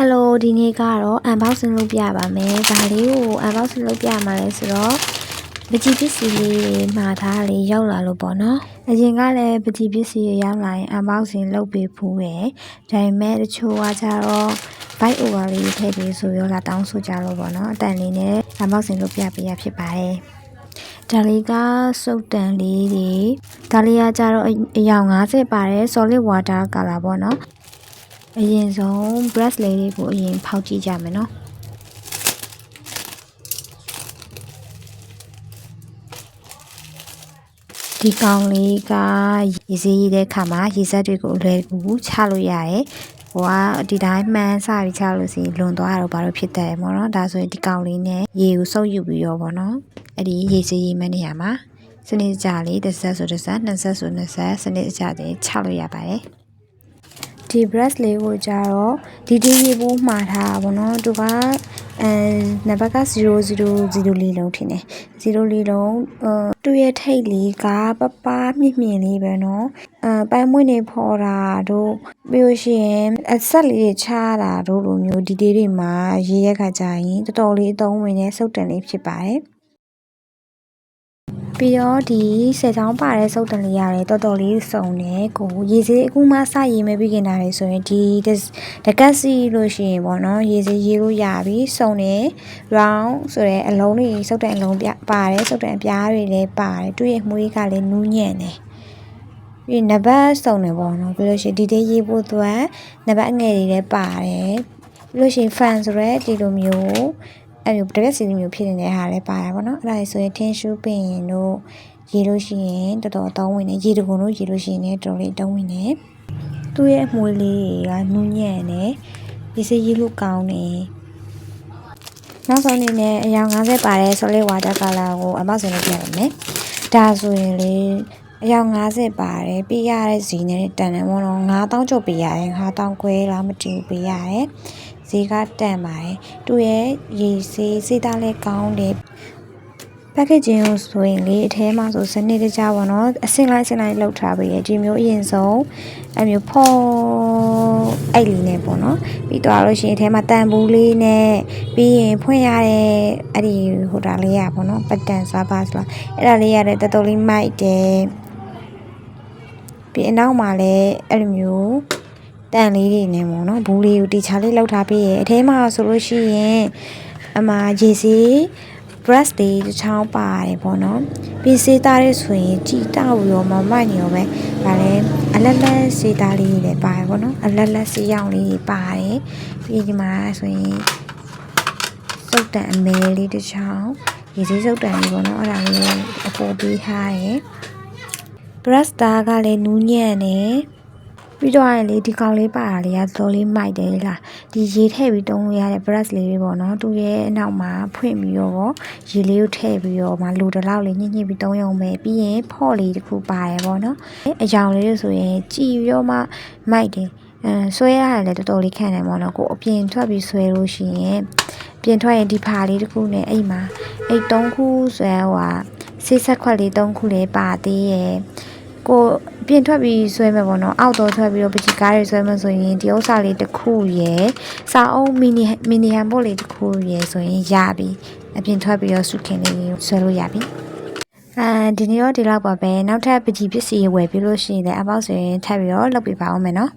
ဟယ်လိုဒီနေ့ကတော့ unboxing လုပ်ပြပါမယ်။ဒါလေးကို unboxing လုပ်ပြမှာလဲဆိုတော့ပကြီးပစ္စည်းလေးတွေမှာထားလေးရောက်လာလို့ပေါ့နော်။အရင်ကလည်းပကြီးပစ္စည်းတွေရောက်လာရင် unboxing လုပ်ပေးဖို့ရယ်။ဒါပေမဲ့တချို့ကကြတော့ bite over လေးထည့်ပေးဆိုရောလာတောင်းဆိုကြလို့ပေါ့နော်။အတန်လေးနဲ့ unboxing လုပ်ပြပေးရဖြစ်ပါတယ်။ဒါလေးကစုပ်တန်လေးတွေဒါလေးကကြတော့အအယောင်90ပါတယ် solid water color ပေါ့နော် အရင်ဆုံး brush လေးတွေကိုအရင်ဖောက်ကြည့်ကြမယ်နော်ဒီကောင်လေးကရေစေးရတဲ့ခါမှာရေစက်တွေကိုအလွယ်ကူချလို့ရတယ်ဟိုကဒီတိုင်းမှန်းစပြီးချလို့စီလွန်သွားတော့ဘာလို့ဖြစ်တယ်ပေါ့နော်ဒါဆိုရင်ဒီကောင်လေးနဲ့ရေကိုစုပ်ယူပြီးတော့ပေါ့နော်အဲ့ဒီရေစေးရေမဲ့နေရာမှာစနစ်ကြလေးတစ်ဆက်ဆိုတစ်ဆက်နှစ်ဆက်ဆိုနှစ်ဆက်စနစ်ကြတွေချလို့ရပါတယ် ဒီ bracelet ကိုကြတော့ဒီဒီရေပိုးမှာထားတာပေါ့နော်သူကအဲနံပါတ်က000လေးလုံးထင်တယ်0လေးလုံးအဲသူ့ရဲ့ထိတ်လေးကပပမြင့်မြင့်လေးပဲနော်အဲပိုင်းမွေ့နေဖော်တာတို့ပြီးလို့ရှိရင်အဆက်လေးချားတာတို့လိုမျိုးဒီဒီတွေမှာရေးရခါကြရင်တော်တော်လေးအသုံးဝင်တဲ့စုပ်တန်လေးဖြစ်ပါတယ် ပြီးတော့ဒီဆယ်ချောင်းပါတဲ့စုပ်တန်လေးရတယ်တော်တော်လေးစုံတယ်ကိုရေစေးအခုမှစရေးမဲပြီးခင်တာလေဆိုရင်ဒီတကက်စီလို့ရှိရင်ပေါ့နော်ရေစေးရေးလို့ရပြီစုံတယ် round ဆိုရဲအလုံးလေးစုပ်တန်အလုံးပြပါတယ်စုပ်တန်အပြားတွေလည်းပါတယ်သူ့ရဲ့မွေးကလည်းနူးညံ့တယ်ပြီးနံပါတ်စုံတယ်ပေါ့နော်ပြီးလို့ရှိရင်ဒီတေးရေးဖို့အတွက်နံပါတ်ငယ်တွေလည်းပါတယ်ပြီးလို့ရှိရင် fan ဆိုရဲဒီလိုမျိုး အဲ့လိုတကက်စီလိုမျိုးဖြစ်နေတဲ့ဟာလည်းပါတယ်ပေါ့နော်အဲ့ဒါလေဆိုရင်ထင်းရှူးပင်တို့ရေးလို့ရှိရင်တော်တော်အသုံးဝင်တယ်ရေတကုံတို့ရေးလို့ရှိရင်လည်းတော်တော်လေးအသုံးဝင်တယ်သူ့ရဲ့အမွေလေးကနူးညံ့တယ်ဒီစေးရေးလို့ကောင်းတယ်နောက်ဆုံးအနေနဲ့အယောင်90ပါတဲ့ solid water color ကိုအမဆင်လို့ပြရမယ်ဒါဆိုရင်လေအယောင်90ပါတယ်ပေးရတဲ့ဇီနဲ့တန်တယ်မို့တော့9000ကျော်ပေးရတယ်9000ခွဲလားမတူပေးရတယ် ဈေးကတန်ပါတယ်သူ့ရဲ့ရေစေးစေးသားလည်းကောင်းတယ် packaging ကိုဆိုရင်လေအထဲမှာဆိုစနစ်တကျပါတော့အစင်လိုက်အစင်လိုက်လောက်ထားပေးရဒီမျိုးအရင်ဆုံးအမျိုးဖော်အဲ့လီနဲ့ပေါ့နော်ပြီးတော့လို့ရှိရင်အထဲမှာတန်ဘူးလေးနဲ့ပြီးရင်ဖွင့်ရတဲ့အဲ့ဒီဟိုတာလေးရပေါ့နော်ပတ်တန်စားပါဆိုတာအဲ့ဒါလေးရတဲ့တော်တော်လေးမိုက်တယ်ပြီးအနောက်မှာလည်းအဲ့လိုမျိုး တန်လေးတွေနဲ့ပေါ့နော်ဘူးလေးကိုတီချာလေးလောက်ထားပေးရအထဲမှာဆိုလို့ရှိရင်အမရေစီး brush တွေတစ်ချောင်းပါတယ်ပေါ့နော်ပြီးစေးသားရဲဆိုရင်ကြည်တောက်ရောမမိုက်နေရောပဲဒါလည်းအလက်လက်စေးသားလေးတွေလည်းပါတယ်ပေါ့နော်အလက်လက်စေးရောင်လေးတွေပါတယ်ပြီးဒီမှာဆိုရင်စုပ်တန်အမဲလေးတစ်ချောင်းရေစေးစုပ်တန်လေးပေါ့နော်အဲ့ဒါလေးအပေါ်ပေးထားတယ် brush သားကလည်းနူးညံ့နေ ပြီးတော့ရင်လေဒီကောင်လေးပါတာလေးကတော်လေးမိုက်တယ်လားဒီရေထည့်ပြီးတုံးလို့ရတဲ့ brush လေးတွေပေါ့နော်သူရဲ့အနောက်မှာဖွင့်ပြီးတော့ရေလေးကိုထည့်ပြီးတော့မှလိုတလောက်လေးညှစ်ညှစ်ပြီးတုံးရုံပဲပြီးရင်ဖော့လေးတစ်ခုပါတယ်ပေါ့နော်အယောင်လေးတွေဆိုရင်ကြည်ပြီးတော့မှမိုက်တယ်အဲဆွဲရတယ်လည်းတော်တော်လေးခံတယ်ပေါ့နော်ကိုအပြင်ထွက်ပြီးဆွဲလို့ရှိရင်ပြင်ထွက်ရင်ဒီဖာလေးတစ်ခုနဲ့အိမ်မှာအိတ်၃ခုဆွဲဟိုဟာဆေးဆက်ခွက်လေး၃ခုလေးပါသေးရဲ့ကို ပြင်ထွက်ပြီးဆွဲမယ်ပေါ့နော်အောက်တော့ထွက်ပြီးတော့ပချီကားတွေဆွဲမယ်ဆိုရင်ဒီဥစ္စာလေးတစ်ခုရယ်စာအုပ်မီနီမီနီဟန်ပို့လေးတစ်ခုရယ်ဆိုရင်ရပြီအပြင်ထွက်ပြီးတော့စုခင်လေးဆွဲလို့ရပြီအဲဒီနေ့တော့ဒီလောက်ပါပဲနောက်ထပ်ပကြီးပစ္စည်းဝယ်ပြီးလို့ရှိရင်လည်းအပေါက်ဆိုရင်ထပ်ပြီးတော့လုပ်ပြပါအောင်မယ်နော်